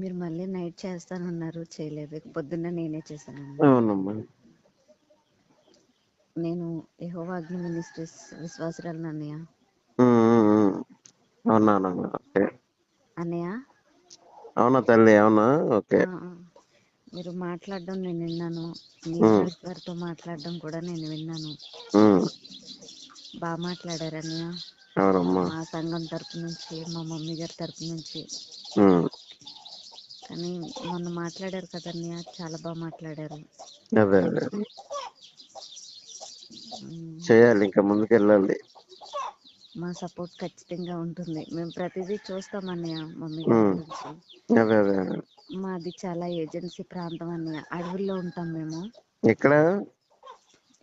మీరు మళ్ళీ నైట్ చేస్తానన్నారు చేయలేదు. పొద్దున్న నేనే చేశాను అవునమ్మా. నేను యెహోవా అగ్ని మినిస్ట్రీస్ విశ్వాసరాలను అన్నయ్య. అవునా అన్నయ్య? అవునా తల్లి అవునా? ఓకే. మీరు మాట్లాడడం నేను విన్నాను. గారితో మాట్లాడడం కూడా నేను విన్నాను. బాగా మాట్లాడారు అన్నయ్య మా సంఘం తరపు నుంచి మా మమ్మీ గారి తరపు నుంచి. కానీ మొన్న మాట్లాడారు కదా అన్నయ్య చాలా బాగా మాట్లాడారు. అదే అదే ఉమ్, చేయాలి ఇంకా ముందుకు వెళ్ళాలి మా సపోర్ట్ ఖచ్చితంగా ఉంటుంది. మేము ప్రతిదీ చూస్తాం అన్నయ్య మమ్మీ అదే అదే మాది చాలా ఏజెన్సీ ప్రాంతం అన్నయ్య. అడవుల్లో ఉంటాం మేము. ఎక్కడ?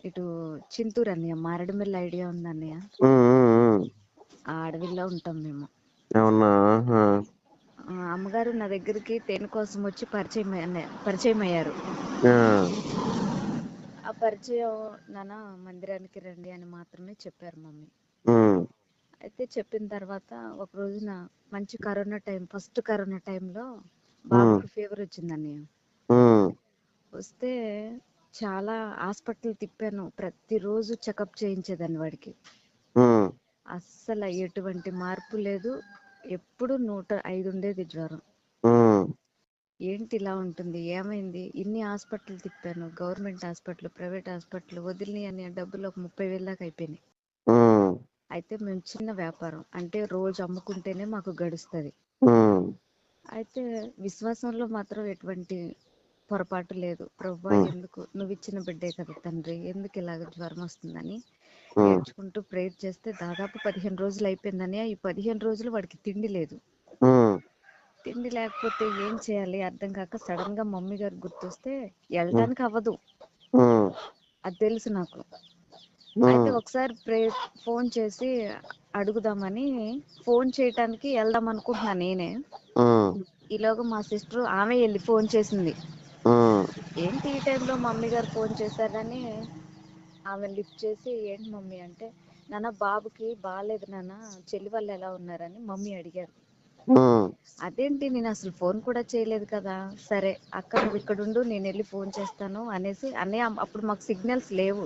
ఇటు చింతూరు అన్నయ్య మారేడుమిల్లి ఐడియా ఉంది ఆ అడవిలో ఉంటాం మేము. అవునా? అమ్మగారు నా దగ్గరికి తేనె కోసం వచ్చి పరిచయం పరిచయం అయ్యారు. ఆ, పరిచయం నాన్న మందిరానికి రండి అని మాత్రమే చెప్పారు మమ్మీ. అయితే చెప్పిన తర్వాత ఒక రోజున మంచి కరోనా టైం ఫస్ట్ కరోనా టైంలో బాబుకి ఫీవర్ వచ్చింది అన్నయ్య. ఉమ్, వస్తే చాలా హాస్పిటల్ తిప్పాను. ప్రతిరోజు చెకప్ చేయించేదాన్ని వాడికి. అస్సలు ఎటువంటి మార్పు లేదు. ఎప్పుడు నూట ఐదు ఉండేది జ్వరం. ఏంటి ఇలా ఉంటుంది? ఏమైంది? ఇన్ని హాస్పిటల్ తిప్పాను. గవర్నమెంట్ హాస్పిటల్ ప్రైవేట్ హాస్పిటల్ వదిలినాయి అని డబ్బులు ఒక ముప్పై వేల దాకా అయిపోయినాయి. అయితే మేము చిన్న వ్యాపారం. అంటే రోజు అమ్ముకుంటేనే మాకు గడుస్తుంది. అయితే విశ్వాసంలో మాత్రం ఎటువంటి పొరపాటు లేదు. ప్రభా. ఎందుకు? నువ్వు ఇచ్చిన బిడ్డే కదా తండ్రి. ఎందుకు ఇలాగ జ్వరం వస్తుందని? ఏడ్చుకుంటూ ప్రేయర్ చేస్తే దాదాపు పదిహేను రోజులు అయిపోయిందని ఈ పదిహేను రోజులు వాడికి తిండి లేదు. తిండి లేకపోతే ఏం చేయాలి? అర్థం కాక సడన్గా మమ్మీ గారు గుర్తొస్తే వెళ్ళడానికి అవ్వదు. అది తెలుసు నాకు. అయితే ఒకసారి ప్రే ఫోన్ చేసి అడుగుదామని ఫోన్ చేయటానికి వెళ్దాం అనుకుంటున్నా నేనే. ఈలోగా మా సిస్టర్ ఆమె వెళ్ళి ఫోన్ చేసింది. ఏంటి ఈ టైంలో మమ్మీ గారు ఫోన్ చేశారని ఆమె లిఫ్ట్ చేసి ఏంటి మమ్మీ? అంటే నాన్న బాబుకి బాగాలేదు నాన్న చెల్లి వాళ్ళు ఎలా ఉన్నారని మమ్మీ అడిగారు. అదేంటి? నేను అసలు ఫోన్ కూడా చేయలేదు కదా. సరే అక్క నువ్వు ఇక్కడ ఉండు నేను వెళ్ళి ఫోన్ చేస్తాను అనేసి అన్నయ్య అప్పుడు మాకు సిగ్నల్స్ లేవు.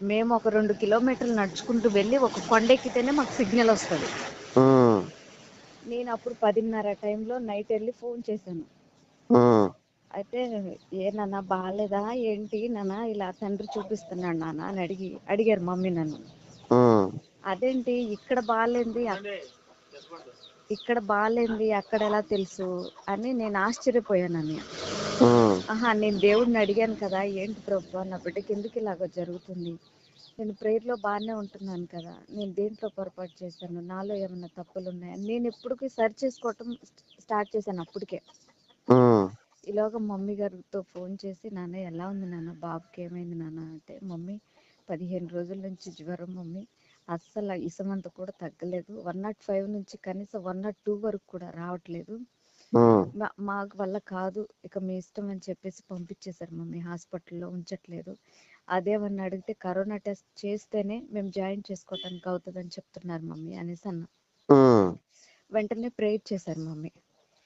మేము ఒక రెండు కిలోమీటర్లు నడుచుకుంటూ వెళ్ళి ఒక కొండ ఎక్కితేనే మాకు సిగ్నల్ వస్తుంది. నేను అప్పుడు పదిన్నర టైంలో నైట్ వెళ్ళి ఫోన్ చేశాను. అయితే ఏ నాన్న బాగాలేదా ఏంటి? నాన్న ఇలా తండ్రి చూపిస్తున్నాడు నాన్న అని అడిగి అడిగారు మమ్మీ నన్ను. అదేంటి? ఇక్కడ బాగాలేంది ఇక్కడ బాగాలేంది అక్కడ ఎలా తెలుసు? అని నేను ఆశ్చర్యపోయాను ఉమ్, ఆహా నేను దేవుడిని అడిగాను కదా ఏంటి ప్రభు నా బిడ్డకి ఎందుకు ఇలాగ జరుగుతుంది? నేను ప్రేయర్లో బాగానే ఉంటున్నాను కదా నేను దేంట్లో పొరపాటు చేశాను? నాలో ఏమైనా తప్పులు ఉన్నాయా నేను ఎప్పటికీ సర్చ్ చేసుకోవటం స్టార్ట్ చేశాను అప్పటికే. ఈలోగా మమ్మీ గారితో ఫోన్ చేసి నాన్న ఎలా ఉంది నాన్న? బాబుకి ఏమైంది నాన్న? అంటే మమ్మీ పదిహేను రోజుల నుంచి జ్వరం మమ్మీ. అస్సలు ఇసమంత కూడా తగ్గలేదు. వన్ నాట్ ఫైవ్ నుంచి కనీసం వన్ నాట్ టూ వరకు కూడా రావట్లేదు. మా- మాకు వల్ల కాదు. ఇక మీ ఇష్టం అని చెప్పేసి పంపించేశారు మమ్మీ. హాస్పిటల్లో ఉంచట్లేదు. అదేమన్నా అడిగితే కరోనా టెస్ట్ చేస్తేనే మేము జాయిన్ చేసుకోవటానికి అవుతుందని చెప్తున్నారు మమ్మీ అనేసి అన్న. వెంటనే ప్రేయర్ చేశారు మమ్మీ.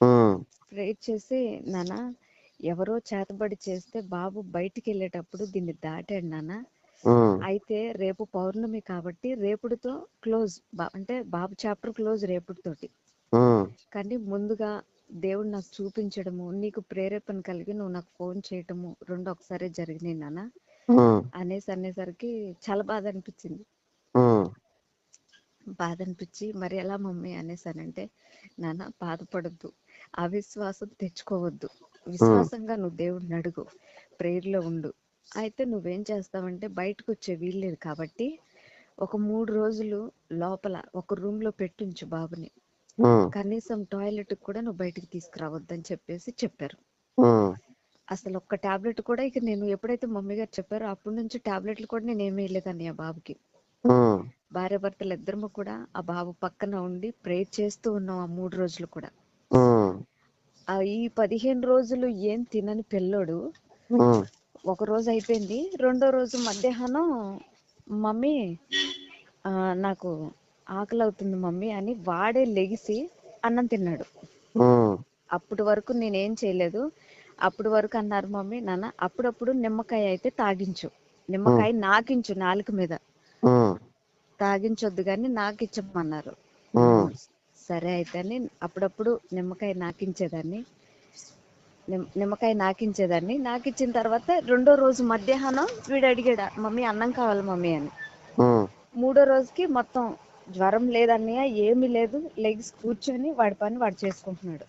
ఉమ్, ప్రేయర్ చేసి నాన్న ఎవరో చేతబడి చేస్తే బాబు బయటికి వెళ్ళేటప్పుడు దీన్ని దాటాడు నాన్న. అయితే రేపు పౌర్ణమి కాబట్టి రేపుడితో క్లోజ్ అంటే బాబు చాప్టర్ క్లోజ్ రేపుడితోటి. కానీ ముందుగా దేవుడు నాకు చూపించడము నీకు ప్రేరేపణ కలిగి నువ్వు నాకు ఫోన్ చేయటము రెండు ఒకసారి జరిగినాయి నాన్న. అనేసి అనేసరికి చాలా బాధ అనిపించింది. బాధ అనిపించి మరి ఎలా మమ్మీ? అనేసానంటే నాన్న బాధపడద్దు. అవిశ్వాసం తెచ్చుకోవద్దు. విశ్వాసంగా నువ్వు దేవుడిని అడుగు ప్రేయర్లో ఉండు. అయితే నువ్వేం చేస్తావంటే బయటకు వచ్చే వీల్లేదు కాబట్టి ఒక మూడు రోజులు లోపల ఒక రూమ్లో పెట్టుంచు బాబుని. కనీసం టాయిలెట్ కూడా నువ్వు బయటికి తీసుకురావద్దని చెప్పేసి చెప్పారు. అసలు ఒక్క టాబ్లెట్ కూడా ఇక నేను ఎప్పుడైతే మమ్మీ గారు చెప్పారో అప్పటి నుంచి టాబ్లెట్లు కూడా నేను ఏమీ వేయలేదని ఆ బాబుకి. భార్య భర్తలు ఇద్దరము కూడా ఆ బాబు పక్కన ఉండి ప్రేర్ చేస్తూ ఉన్నాం ఆ మూడు రోజులు కూడా. ఈ పదిహేను రోజులు ఏం తినని పిల్లోడు. ఒక రోజు అయిపోయింది. రెండో రోజు మధ్యాహ్నం మమ్మీ ఆ, నాకు ఆకలి అవుతుంది మమ్మీ అని వాడే లెగిసి అన్నం తిన్నాడు. అప్పటి వరకు నేనేం చేయలేదు. అప్పటి వరకు అన్నారు మమ్మీ నాన్న అప్పుడప్పుడు నిమ్మకాయ అయితే తాగించు. నిమ్మకాయ నాకించు నాలుక మీద. తాగించొద్దు కానీ నాకు ఇచ్చమన్నారు ఉమ్, సరే అయితే అని అప్పుడప్పుడు నిమ్మకాయ నాకించేదాన్ని. నిమ్- నిమ్మకాయ నాకించేదాన్ని. నాకిచ్చిన తర్వాత రెండో రోజు మధ్యాహ్నం వీడు అడిగాడు మమ్మీ అన్నం కావాలి మమ్మీ? అని. మూడో రోజుకి మొత్తం జ్వరం లేదన్నయ్య ఏమీ లేదు. లెగ్స్ కూర్చొని వాడి పని వాడు చేసుకుంటున్నాడు.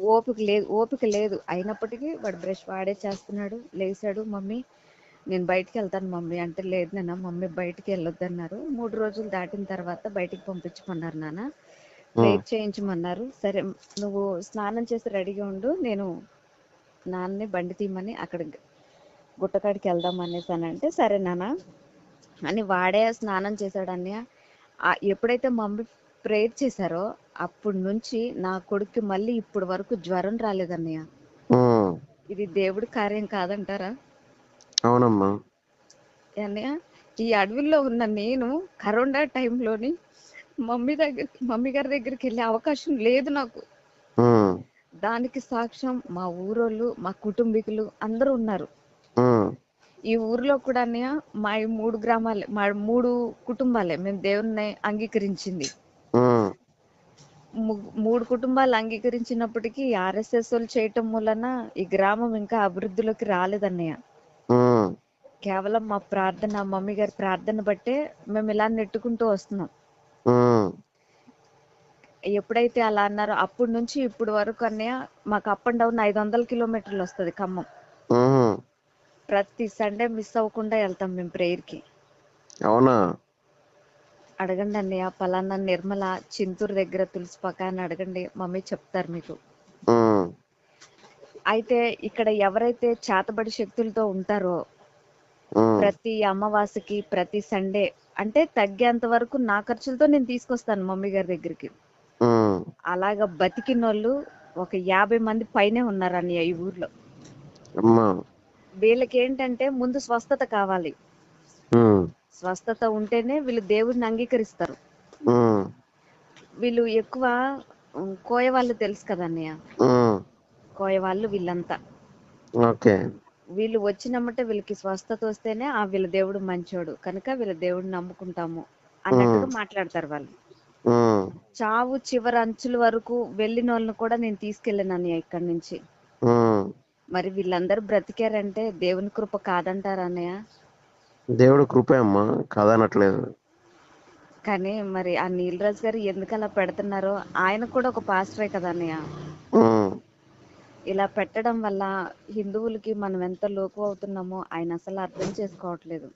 ఓపిక లేదు ఓపిక లేదు. అయినప్పటికీ వాడు బ్రష్ వాడే చేస్తున్నాడు లేచాడు మమ్మీ నేను బయటికి వెళ్తాను మమ్మీ. అంటే లేదు నాన్న మమ్మీ బయటికి వెళ్ళొద్దన్నారు. మూడు రోజులు దాటిన తర్వాత బయటికి పంపించమన్నారు నాన్న. వెయిట్ చేయించమన్నారు. సరే నువ్వు స్నానం చేసి రెడీగా ఉండు. నేను నాన్నని బండి తీయమని అక్కడ గుట్టకాడికి వెళ్దాం అనేసి అని అంటే సరే నాన్న అని వాడే స్నానం చేశాడు అన్నయ్య. ఎప్పుడైతే మమ్మీ ప్రేయర్ చేశారో అప్పటి నుంచి నా కొడుక్కి మళ్ళీ ఇప్పుడు వరకు జ్వరం రాలేదన్నయ్య. ఇది దేవుడి కార్యం కాదంటారా? అవునమ్మా. అన్నయ్య ఈ అడవిలో ఉన్న నేను కరోనా టైంలోని మమ్మీ దగ్గర మమ్మీ గారి దగ్గరికి వెళ్ళే అవకాశం లేదు నాకు. దానికి సాక్ష్యం మా ఊరోళ్ళు మా కుటుంబీకులు అందరూ ఉన్నారు. ఈ ఊర్లో కూడా అన్నయ్య మా ఈ మూడు గ్రామాలే మా మూడు కుటుంబాలే మేము దేవుణ్ణి అంగీకరించింది. మూడు కుటుంబాలు అంగీకరించినప్పటికీ ఆర్ఎస్ఎస్ వాళ్ళు చేయటం వలన ఈ గ్రామం ఇంకా అభివృద్ధిలోకి రాలేదన్నయ్య కేవలం మా ప్రార్థన మమ్మీ గారి ప్రార్థన బట్టే మేము ఇలా నెట్టుకుంటూ వస్తున్నాం. ఎప్పుడైతే అలా అన్నారో అప్పటి నుంచి ఇప్పుడు వరకు అన్నయ్య మాకు అప్ అండ్ డౌన్ ఐదు వందల కిలోమీటర్లు వస్తుంది ఖమ్మం. ప్రతి సండే మిస్ అవ్వకుండా వెళ్తాం మేము prayer కి అవునా? అడగండి అన్నయ్య పలానా నిర్మల చింతూరు దగ్గర తులసిపాక అని అడగండి మమ్మీ చెప్తారు మీకు. అయితే ఇక్కడ ఎవరైతే చేతబడి శక్తులతో ఉంటారో ప్రతి అమావాస్యకి ప్రతి సండే అంటే తగ్గేంత వరకు నా ఖర్చులతో నేను తీసుకొస్తాను మమ్మీ గారి దగ్గరికి. అలాగ బతికినోళ్ళు ఒక యాభై మంది పైనే ఉన్నారు అన్నయ్య ఈ ఊర్లో. వీళ్ళకి ఏంటంటే ముందు స్వస్థత కావాలి. స్వస్థత ఉంటేనే వీళ్ళు దేవుడిని అంగీకరిస్తారు. వీళ్ళు ఎక్కువ ఉమ్, కోయ వాళ్ళు తెలుసు కదా అన్నయ్య ఉమ్, కోయ వాళ్ళు వీళ్ళంతా. ఓకే. వీళ్ళు వచ్చినమ్మటే వీళ్ళకి స్వస్థత వస్తేనే ఆ వీళ్ళ దేవుడు మంచోడు. కనుక వీళ్ళ దేవుడిని నమ్ముకుంటాము అన్నట్టుగా మాట్లాడతారు వాళ్ళు. చావు చివరి అంచుల వరకు వెళ్ళిన వాళ్ళని కూడా నేను తీసుకెళ్ళాను అన్నయ్య ఇక్కడి నుంచి. మరి వీళ్ళందరూ బ్రతికారంటే దేవుని కృప కాదంటారా అన్నయ్య? దేవుడు కృపే అమ్మా కాదనట్లేదు. కానీ మరి ఆ నీలరాజు గారు ఎందుకు అలా పెడుతున్నారో ఆయన కూడా ఒక పాస్టరే కదా అన్నయ్య. ఇలా పెట్టడం వల్ల హిందువులకి మనం ఎంత లోకు అవుతున్నామో ఆయన అసలు అర్థం చేసుకోవట్లేదు.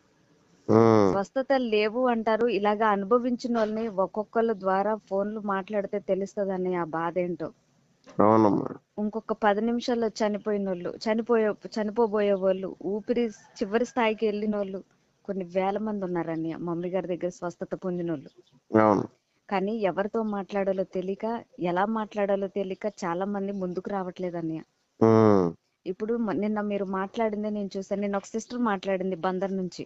స్వస్థత లేవు అంటారు. ఇలాగా అనుభవించిన వాళ్ళని ఒక్కొక్కళ్ళ ద్వారా ఫోన్లు మాట్లాడితే తెలుస్తుందని ఆ బాధ ఏంటో. ఇంకొక పది నిమిషాల్లో చనిపోయిన వాళ్ళు చనిపోయే చనిపోబోయే వాళ్ళు ఊపిరి చివరి స్థాయికి వెళ్ళిన వాళ్ళు కొన్ని వేల మంది ఉన్నారని మమ్మీ గారి దగ్గర స్వస్థత పొందిన వాళ్ళు కానీ ఎవరితో మాట్లాడాలో తెలియక ఎలా మాట్లాడాలో తెలియక చాలా మంది ముందుకు రావట్లేదు అన్నయ్య. ఇప్పుడు నిన్న మీరు మాట్లాడిందే నేను చూసాను నిన్న ఒక సిస్టర్ మాట్లాడింది బందర్ నుంచి.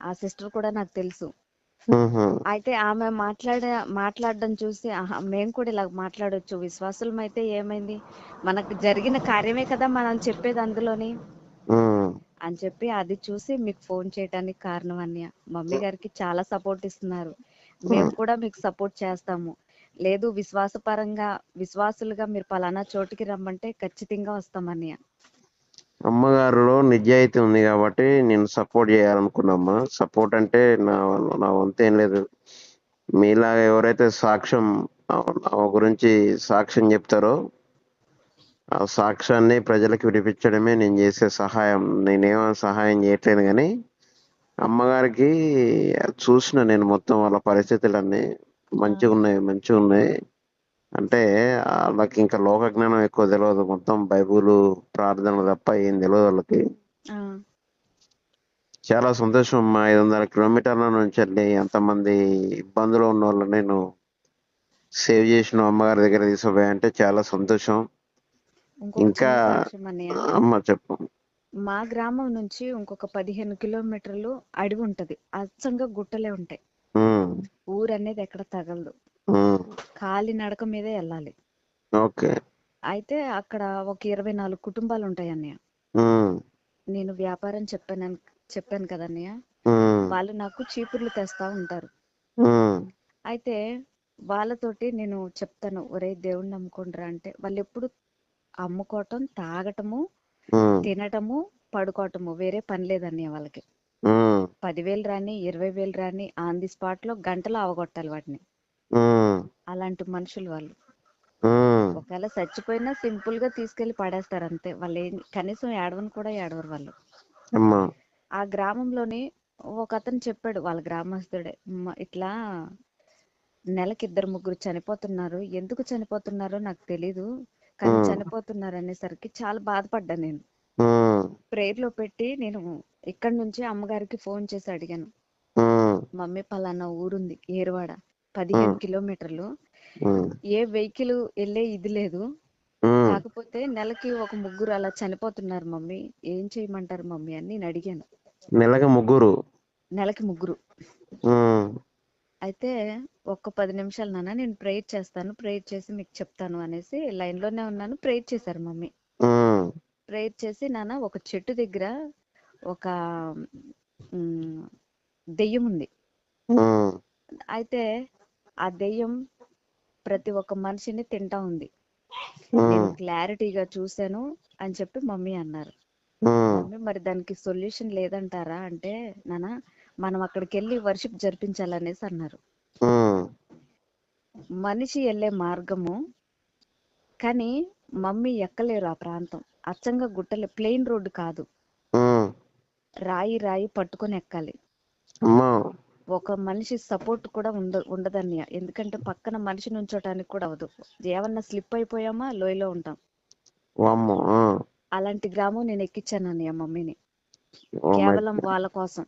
ఆ సిస్టర్ కూడా నాకు తెలుసు. అయితే ఆమె మాట్లాడే మాట్లాడడం చూసి మేము కూడా ఇలా మాట్లాడొచ్చు. విశ్వాసులం అయితే ఏమైంది? మనకు జరిగిన కార్యమే కదా మనం చెప్పేది అందులోని. అని చెప్పి అది చూసి మీకు ఫోన్ చేయడానికి కారణం అన్నయ్య. మమ్మీ గారికి చాలా సపోర్ట్ ఇస్తున్నారు. మేము కూడా మీకు సపోర్ట్ చేస్తాము. లేదు విశ్వాసపరంగా విశ్వాసులుగా మీరు పలానా చోటుకి రమ్మంటే ఖచ్చితంగా వస్తాం అన్నయ్య. అమ్మగారిలో నిజాయితీ ఉంది కాబట్టి నేను సపోర్ట్ చేయాలనుకున్నామ్మా. సపోర్ట్ అంటే నా నా వంతు ఏం లేదు. మీలాగా ఎవరైతే సాక్ష్యం గురించి సాక్ష్యం చెప్తారో ఆ సాక్ష్యాన్ని ప్రజలకు వినిపించడమే నేను చేసే సహాయం. నేనేమో సహాయం చేయట్లేదు కానీ అమ్మగారికి చూసిన నేను మొత్తం వాళ్ళ పరిస్థితులన్నీ మంచిగా ఉన్నాయి మంచిగా ఉన్నాయి అంటే వాళ్ళకి ఇంకా లోక జ్ఞానం ఎక్కువ తెలియదు మొత్తం బైబుల్ ప్రార్థనలు తప్ప ఏం తెలియదు వాళ్ళకి. ఆ, చాలా సంతోషం. అమ్మా ఐదు వందల కిలోమీటర్ల నుంచి వెళ్ళి ఎంతమంది ఇబ్బందులు ఉన్న వాళ్ళని నేను సేవ్ చేసిన అమ్మగారి దగ్గర తీసుకుపోయాయంటే చాలా సంతోషం. ఇంకొక ఇంకా చిన్న సాక్ష్యం అన్నయ్య. అమ్మ చెప్పు. మా గ్రామం నుంచి ఇంకొక పదిహేను కిలోమీటర్లు అడవి ఉంటది. అచ్చంగా గుట్టలే ఉంటాయి. ఊరు అనేది ఎక్కడ తగలదు. ఖాళీ నడక మీదే వెళ్ళాలి ఓకే. అయితే అక్కడ ఒక ఇరవై నాలుగు కుటుంబాలు ఉంటాయి అన్నయ్య. నేను వ్యాపారం చెప్పాను చెప్పాను కదా అన్నయ్య. వాళ్ళు నాకు చీపుర్లు తెస్తా ఉంటారు. అయితే వాళ్ళతోటి నేను చెప్తాను ఒరే దేవుణ్ణి నమ్ముకుంటారా అంటే వాళ్ళు ఎప్పుడు అమ్ముకోవటం తాగటము తినటము పడుకోవటము. వేరే పని లేదన్నయ్య వాళ్ళకి. పదివేలు రాని ఇరవై వేలు రాని ఆన్ ది స్పాట్లో గంటలో అవగొట్టాలి వాటిని. అలాంటి మనుషులు వాళ్ళు. ఒకవేళ చచ్చిపోయినా సింపుల్గా తీసుకెళ్ళి పడేస్తారు అంతే. వాళ్ళు ఏం కనీసం ఏడవని కూడా ఏడవరు వాళ్ళు. ఆ గ్రామంలోని ఒక అతను చెప్పాడు వాళ్ళ గ్రామస్తుడే "మ్మ, ఇట్లా నెలకి ఇద్దరు ముగ్గురు చనిపోతున్నారు. ఎందుకు చనిపోతున్నారో నాకు తెలీదు. కానీ. చనిపోతున్నారు అనేసరికి చాలా బాధపడ్డా నేను. ప్రేయర్లో పెట్టి నేను ఇక్కడి నుంచి అమ్మగారికి ఫోన్ చేసి అడిగాను. మమ్మీ పలానా ఊరుంది ఏరువాడ. పదిహేను. కిలోమీటర్లు. ఏ వెహికల్ వెళ్ళే ఇది లేదు. కాకపోతే నెలకి ఒక ముగ్గురు అలా చనిపోతున్నారు మమ్మీ. ఏం చేయమంటారు మమ్మీ అని నేను అడిగాను. నెలకి ముగ్గురు? నెలకి ముగ్గురు. అయితే ఒక్క పది నిమిషాలు నాన్న నేను ప్రేయర్ చేస్తాను ప్రేయర్ చేసి మీకు చెప్తాను అనేసి లైన్లోనే ఉన్నాను ప్రేయర్ చేశారు మమ్మీ. ప్రేయర్ చేసి నాన్న ఒక చెట్టు దగ్గర ఒక దెయ్యం ఉంది. అయితే ఆ దెయ్యం ప్రతి ఒక్క మనిషిని తింటా ఉంది. నేను క్లారిటీగా చూశాను అని చెప్పి మమ్మీ అన్నారు. మమ్మీ మరి దానికి సొల్యూషన్ లేదంటారా? అంటే నాన్న మనం అక్కడికి వెళ్ళి వర్షిప్ జరిపించాలనేసి అన్నారు. మనిషి వెళ్ళే మార్గము కానీ మమ్మీ ఎక్కలేరు ఆ ప్రాంతం. అచ్చంగా గుట్టలే ప్లెయిన్ రోడ్డు కాదు. రాయి రాయి పట్టుకొని ఎక్కాలి. ఒక మనిషి సపోర్ట్ కూడా ఉండ ఉండదన్నయ్య. ఎందుకంటే పక్కన మనిషి నుంచోటానికి కూడా అవదు ఏమన్నా స్లిప్ అయిపోయామా లోయలో ఉంటాం. అలాంటి గ్రామం నేను ఎక్కించాను అన్నయ్య మమ్మీని కేవలం వాళ్ళ కోసం.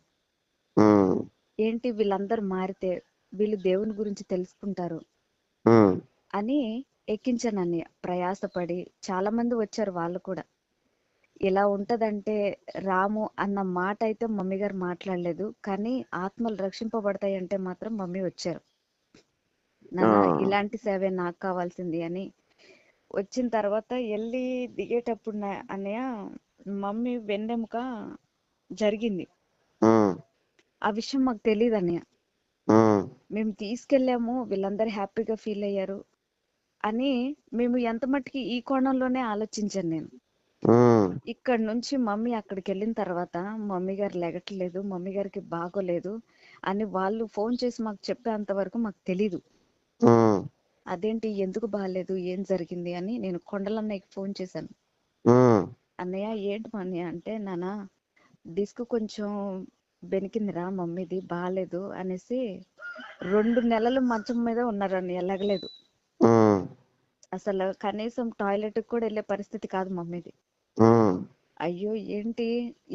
ఏంటి వీళ్ళందరూ మారితే వీళ్ళు దేవుని గురించి తెలుసుకుంటారు? అని ఎక్కించాను అన్నయ్య ప్రయాసపడి చాలా మంది వచ్చారు వాళ్ళు కూడా. ఇలా ఉంటదంటే రాము అన్న మాట అయితే మమ్మీ గారు మాట్లాడలేదు కానీ ఆత్మలు రక్షింపబడతాయి అంటే మాత్రం మమ్మీ వచ్చారు. ఇలాంటి సేవే నాకు కావాల్సింది అని వచ్చిన తర్వాత వెళ్ళి దిగేటప్పుడు అన్నయ్య మమ్మీ వెన్నెముక జరిగింది. ఆ విషయం మాకు తెలియదు అన్నయ్య. మేము తీసుకెళ్ళాము వీళ్ళందరూ హ్యాపీగా ఫీల్ అయ్యారు అని మేము ఎంత మట్టుకి ఈ కోణంలోనే ఆలోచించాను నేను. ఇక్కడ నుంచి మమ్మీ అక్కడికి వెళ్ళిన తర్వాత మమ్మీ గారు లెగట్లేదు మమ్మీ గారికి బాగోలేదు అని వాళ్ళు ఫోన్ చేసి మాకు చెప్పేంత వరకు మాకు తెలీదు. అదేంటి ఎందుకు బాగాలేదు ఏం జరిగింది అని నేను కొండలన్నయ్యకి ఫోన్ చేశాను. అన్నయ్య ఏంటి మా అన్నయ్య అంటే నాన్న డిస్క్ కొంచెం బెనికిందిరా మమ్మీది బాగాలేదు అనేసి రెండు నెలలు మంచం మీద ఉన్నారు అన్నయ్య లెగలేదు ఉమ్, అసలు కనీసం టాయిలెట్ కూడా వెళ్ళే పరిస్థితి కాదు మమ్మీది. అయ్యో ఏంటి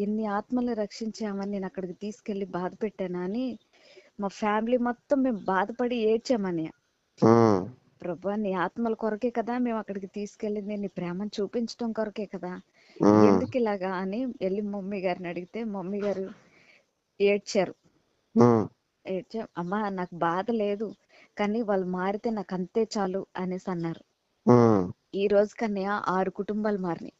ఎన్ని ఆత్మల్ని రక్షించామని నేను అక్కడికి తీసుకెళ్ళి బాధ పెట్టానా అని మా ఫ్యామిలీ మొత్తం మేము బాధపడి ఏడ్చామని. ప్రభా నీ ఆత్మల కొరకే కదా మేము అక్కడికి తీసుకెళ్ళింది నీ ప్రేమను చూపించడం కొరకే కదా. ఎందుకు ఇలాగా అని వెళ్ళి మమ్మీ గారిని అడిగితే మమ్మీ గారు ఏడ్చారు. ఏడ్చా అమ్మా నాకు బాధ లేదు కానీ వాళ్ళు మారితే నాకు అంతే చాలు అనేసి అన్నారు. ఈ రోజు కన్నయ్య ఆరు కుటుంబాలు మారినాయి.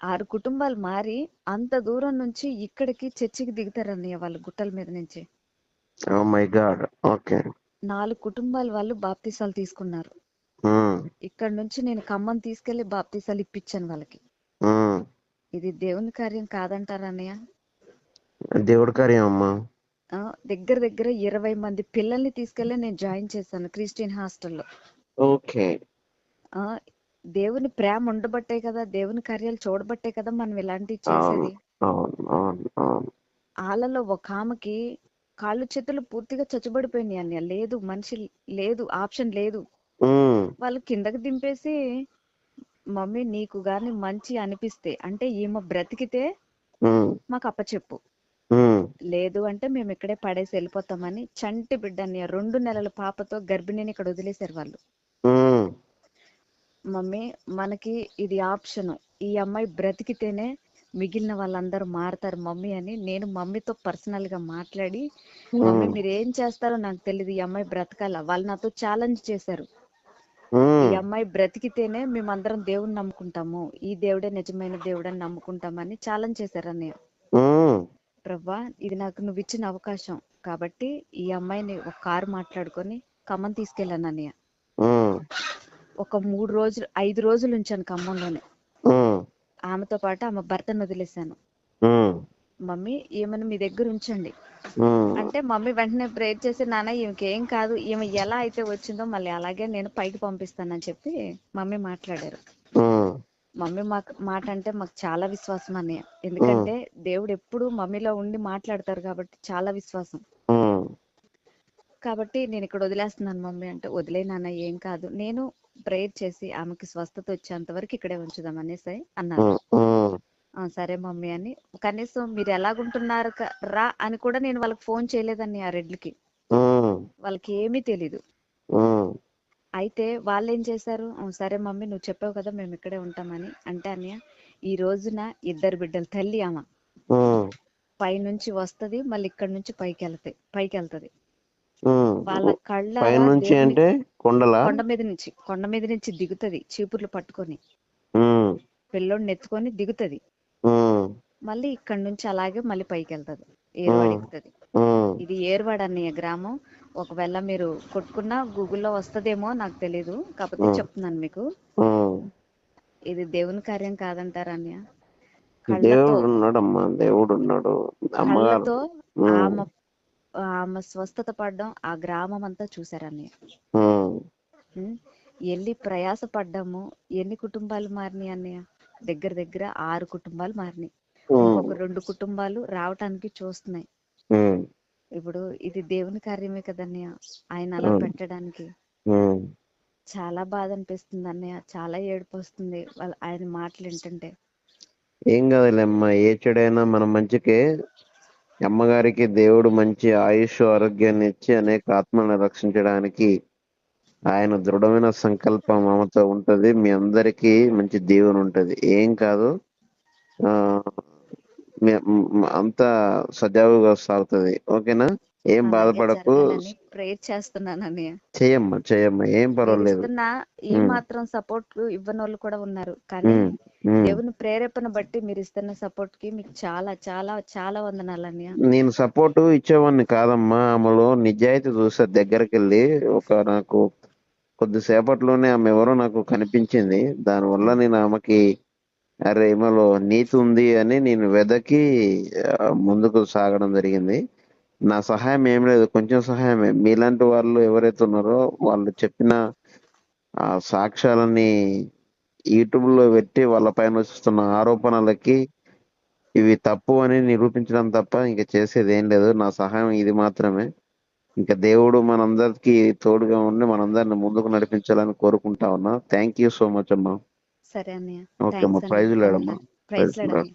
ఆరు కుటుంబాలు మారి అంత దూరం నుంచి ఇక్కడికి చర్చికి దిగుతారన్నయ్య వాళ్ళు గుట్టల మీద నుంచి. నాలుగు కుటుంబాల వాళ్ళు బాప్తీసాలు తీసుకున్నారు. ఇక్కడ నుంచి నేను ఖమ్మం తీసుకెళ్ళి బాప్తీసాలు ఇప్పించాను వాళ్ళకి. ఇది దేవుని కార్యం కాదంటారా అన్నయ్య? దేవుడి కార్యం అమ్మా. ఆ, దగ్గర దగ్గర ఇరవై మంది పిల్లల్ని తీసుకెళ్ళి నేను జాయిన్ చేశాను క్రిస్టియన్ హాస్టల్లో. ఓకే. ఆ దేవుని ప్రేమ ఉండబట్టే కదా దేవుని కార్యాలు చూడబట్టే కదా మనం ఇలాంటివి చేసేది. వాళ్ళలో ఒక ఆమెకి కాళ్ళు చేతులు పూర్తిగా చచ్చుబడిపోయినాయి అన్నయ్య. లేదు మనిషి లేదు ఆప్షన్ లేదు. వాళ్ళు కిందకి దింపేసి మమ్మీ నీకు గాని మంచి అనిపిస్తే అంటే ఈమె బ్రతికితే మాకు అప్పచెప్పు. లేదు అంటే మేము ఇక్కడే పడేసి వెళ్ళిపోతామని చంటి బిడ్డని రెండు నెలల పాపతో గర్భిణిని ఇక్కడ వదిలేశారు వాళ్ళు. మమ్మీ మనకి ఇది ఆప్షన్. ఈ అమ్మాయి బ్రతికితేనే మిగిలిన వాళ్ళందరూ మారతారు మమ్మీ అని నేను మమ్మీతో పర్సనల్గా మాట్లాడి మమ్మీ మీరు ఏం చేస్తారో నాకు తెలియదు ఈ అమ్మాయి బ్రతకాల. వాళ్ళు నాతో ఛాలెంజ్ చేశారు. ఈ అమ్మాయి బ్రతికితేనే మేమందరం దేవుడిని నమ్ముకుంటాము. ఈ దేవుడే నిజమైన దేవుడని నమ్ముకుంటామని ఛాలెంజ్ చేశారు అన్నయ్య ప్రవ్వా ఇది నాకు నువ్వు ఇచ్చిన అవకాశం. కాబట్టి ఈ అమ్మాయిని ఒక కారు మాట్లాడుకొని ఖమ్మం తీసుకెళ్ళాను అన్నయ్య. ఒక మూడు రోజులు ఐదు రోజులు ఉంచాను ఖమ్మంలోనే. ఆమెతో పాటు ఆమె భర్తను వదిలేశాను. మమ్మీ ఈమెను మీ దగ్గర ఉంచండి. అంటే మమ్మీ వెంటనే ప్రేర్ చేసి నాన్న ఈమెకి కాదు. ఈమె ఎలా అయితే వచ్చిందో మళ్ళీ అలాగే నేను పైకి పంపిస్తానని చెప్పి మమ్మీ మాట్లాడారు. మమ్మీ మాకు మాట అంటే మాకు చాలా విశ్వాసం అన్నయ్య. ఎందుకంటే దేవుడు ఎప్పుడు మమ్మీలో ఉండి మాట్లాడతారు కాబట్టి చాలా విశ్వాసం. కాబట్టి నేను ఇక్కడ వదిలేస్తున్నాను మమ్మీ అంటే వదిలే నాన్న ఏం కాదు. నేను ప్రేయర్ చేసి ఆమెకి స్వస్థత వచ్చేంత వరకు ఇక్కడే ఉంచుదాం అనేసి అన్నారు ఉమ్, ఉమ్, "ఆ, సరే మమ్మీ అని. కనీసం మీరు ఎలాగుంటున్నారు రా అని కూడా నేను వాళ్ళకి ఫోన్ చేయలేదండి ఆ రెడ్లకి. వాళ్ళకి ఏమీ తెలీదు. అయితే వాళ్ళు ఏం చేశారు? "ఆ, సరే మమ్మీ నువ్వు చెప్పావు కదా మేము ఇక్కడే ఉంటామని. అంటే అన్నయ్య ఈ రోజున ఇద్దరు బిడ్డలు తల్లి ఆమె ఉమ్, పైనుంచి వస్తది మళ్ళీ ఇక్కడ నుంచి పైకి వెళ్తాయి పైకి వెళ్తది. వాళ్ళ కళ్ళ పైనుంచి అంటే కొండలా? కొండ మీద నుంచి కొండ మీద నుంచి దిగుతది చీపుర్లు పట్టుకొని. పిల్లోడిని ఎత్తుకొని దిగుతది. మళ్ళీ ఇక్కడ నుంచి అలాగే మళ్ళీ పైకి వెళ్తది ఎక్కుతది ఉమ్, ఇది ఏర్వాడ అన్నయ్య గ్రామం. ఒకవేళ మీరు కొట్టుకున్నా గూగుల్లో వస్తదేమో నాకు తెలీదు. కాకపోతే. చెప్తున్నాను మీకు. ఇది దేవుని కార్యం కాదంటారా అన్నయ్య. దేవుడు ఉన్నాడమ్మా దేవుడు ఉన్నాడు. అమ్మగారు. ఆమె ఆమె స్వస్థత పడ్డం ఆ గ్రామం అంతా చూసారు అన్నయ్య. ఉమ్, ఉమ్, ఎల్లి ప్రయాస పడ్డాము ఎన్ని కుటుంబాలు మారినాయి అన్నయ్య. దగ్గర దగ్గర ఆరు కుటుంబాలు మారినాయి. ఇంకొక రెండు కుటుంబాలు రావటానికి చూస్తున్నాయి. ఇప్పుడు ఇది దేవుని కార్యమే కదన్నయ్య. ఆయన అలా. పెట్టడానికి. చాలా బాధ అనిపిస్తుంది అన్నయ్య. చాలా ఏడుపు వస్తుంది వాళ్ళ ఆయన మాటలు వింటుంటే. ఏం కాదులేమ్మా ఏ చెడైనా మన మంచికే అమ్మగారికి దేవుడు మంచి ఆయుష్ ఆరోగ్యాన్ని ఇచ్చి అనేక ఆత్మలను రక్షించడానికి ఆయన దృఢమైన సంకల్పం ఆమెతో ఉంటది. మీ అందరికీ మంచి దీవెన ఉంటది. ఏం కాదు. ఆ అంతా సజావుగా సాగుతుంది. ఓకేనా? ఏం బాధపడకు. ప్రేర్ చేస్తున్నాను అన్నయ్య చెయ్యమ్మా చెయ్యమ్మా ఏం పర్వాలేదు. ఈ. మాత్రం సపోర్ట్ ఇవ్వని వాళ్ళు కూడా ఉన్నారు. కానీ. దేవుని ప్రేరేపణ బట్టి మీరు ఇస్తున్న సపోర్ట్కి మీకు చాలా చాలా చాలా వందనాలు అన్నయ్య నేను సపోర్ట్ ఇచ్చేవాడిని కాదమ్మా. ఆమెలో నిజాయితీ చూసా దగ్గరికి వెళ్ళి ఒక నాకు కొద్దిసేపట్లోనే ఆమె ఎవరో నాకు కనిపించింది. దానివల్ల నేను ఆమెకి అరే నీతి ఉంది అని నేను వెదకి ముందుకు సాగడం జరిగింది. నా సహాయం ఏం లేదు కొంచెం సహాయమే. మీలాంటి వాళ్ళు ఎవరైతే ఉన్నారో వాళ్ళు చెప్పిన ఆ సాక్ష్యాలని యూట్యూబ్లో పెట్టి వాళ్ళ పైన వస్తున్న ఆరోపణలకి ఇవి తప్పు అని నిరూపించడం తప్ప ఇంకా చేసేది ఏం లేదు. నా సహాయం ఇది మాత్రమే. ఇంకా దేవుడు మనందరికి తోడుగా ఉండి మనందరిని ముందుకు నడిపించాలని కోరుకుంటా ఉన్నా. థ్యాంక్ యూ సో మచ్ అమ్మా. సరే అన్నయ్య. ఓకే అమ్మా. ప్రైజ్ లేడమ్మా ప్రైజ్ ప్రైజ్ లాడ్ లాడ్. అన్నయ్య